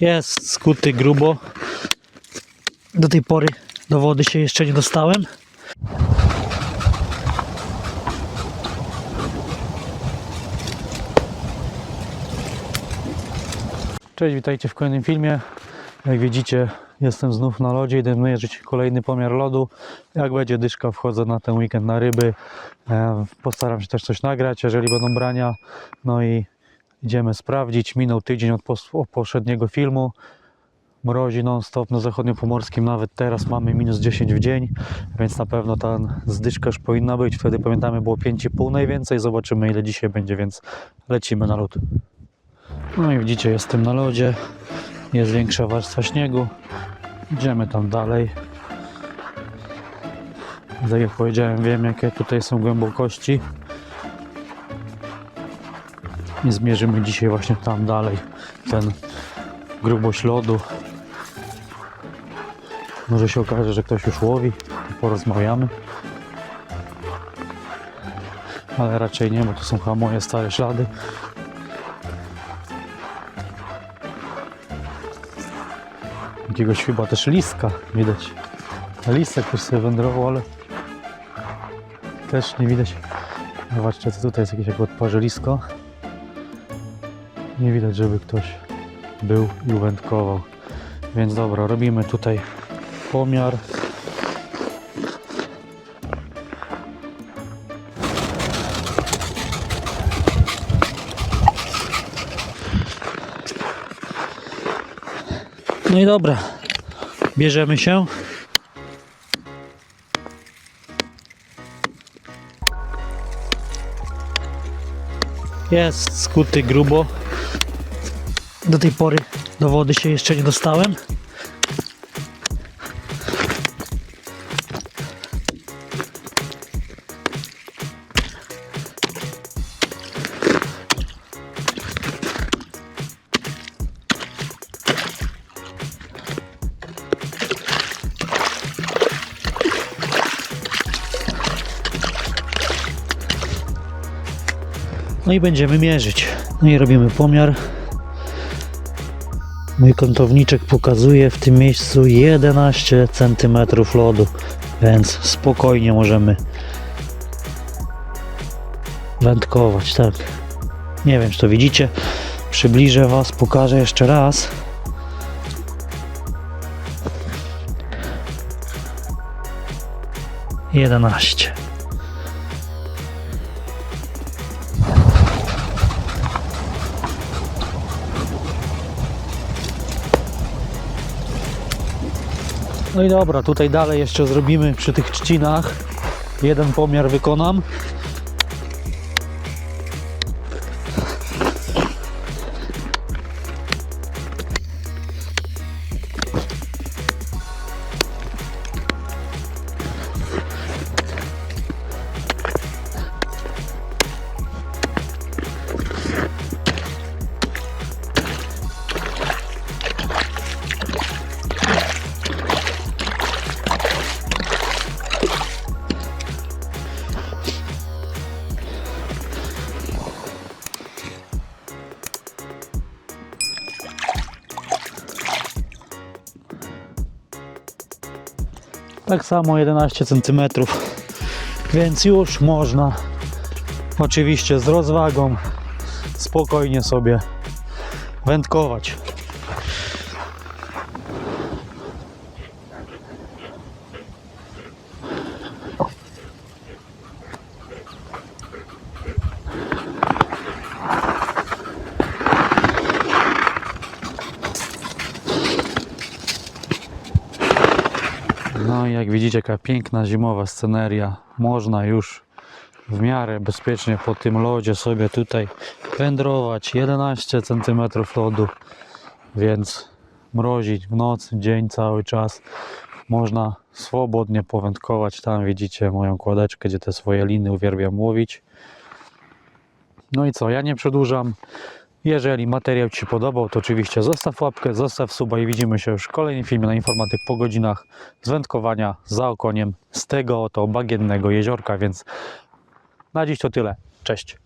Jest skuty grubo. Do tej pory do wody się jeszcze nie dostałem. Cześć, witajcie w kolejnym filmie. Jak widzicie, jestem znów na lodzie, idę mierzyć kolejny pomiar lodu. Jak będzie dyszka, wchodzę na ten weekend na ryby. E, Postaram się też coś nagrać, jeżeli będą brania. No i idziemy sprawdzić. Minął tydzień od od poprzedniego filmu. Mrozi non-stop na zachodniopomorskim, nawet teraz mamy minus 10 w dzień, więc na pewno ta zdyszka powinna być. Wtedy pamiętamy było 5,5 najwięcej. Zobaczymy ile dzisiaj będzie, więc lecimy na lód. No i widzicie, jestem na lodzie. Jest większa warstwa śniegu. Idziemy tam dalej. Tak jak powiedziałem, wiem jakie tutaj są głębokości. I zmierzymy dzisiaj właśnie tam dalej. Ten grubość lodu. Może się okaże, że ktoś już łowi. Porozmawiamy. Ale raczej nie, bo to są chyba moje stare ślady. Jakiegoś chyba też listka widać. Listek też sobie wędrował, ale też nie widać. Zobaczcie, co tutaj jest jakieś jak odparzylisko. Nie widać, żeby ktoś był i wędkował. Więc dobra, robimy tutaj pomiar. No i dobra, bierzemy się. Jest skuty grubo. Do tej pory do wody się jeszcze nie dostałem. No i będziemy mierzyć. No i robimy pomiar. Mój kątowniczek pokazuje w tym miejscu 11 cm lodu, więc spokojnie możemy wędkować, tak. Nie wiem, czy to widzicie. Przybliżę Was, pokażę jeszcze raz. Jedenaście. No i dobra, tutaj dalej jeszcze zrobimy przy tych trzcinach. Jeden pomiar wykonam. Tak samo 11 cm. Więc już można oczywiście z rozwagą spokojnie sobie wędkować. No i jak widzicie, jaka piękna zimowa sceneria. Można już w miarę bezpiecznie po tym lodzie sobie tutaj wędrować. 11 cm lodu, więc mrozić w nocy, dzień cały czas. Można swobodnie powędkować. Tam widzicie moją kładeczkę, gdzie te swoje liny uwielbiam łowić. No i co, ja nie przedłużam. Jeżeli materiał Ci się podobał, to oczywiście zostaw łapkę, zostaw suba i widzimy się już w kolejnym filmie na informatyk po godzinach z wędkowania za okoniem z tego oto bagiennego jeziorka, więc na dziś to tyle. Cześć.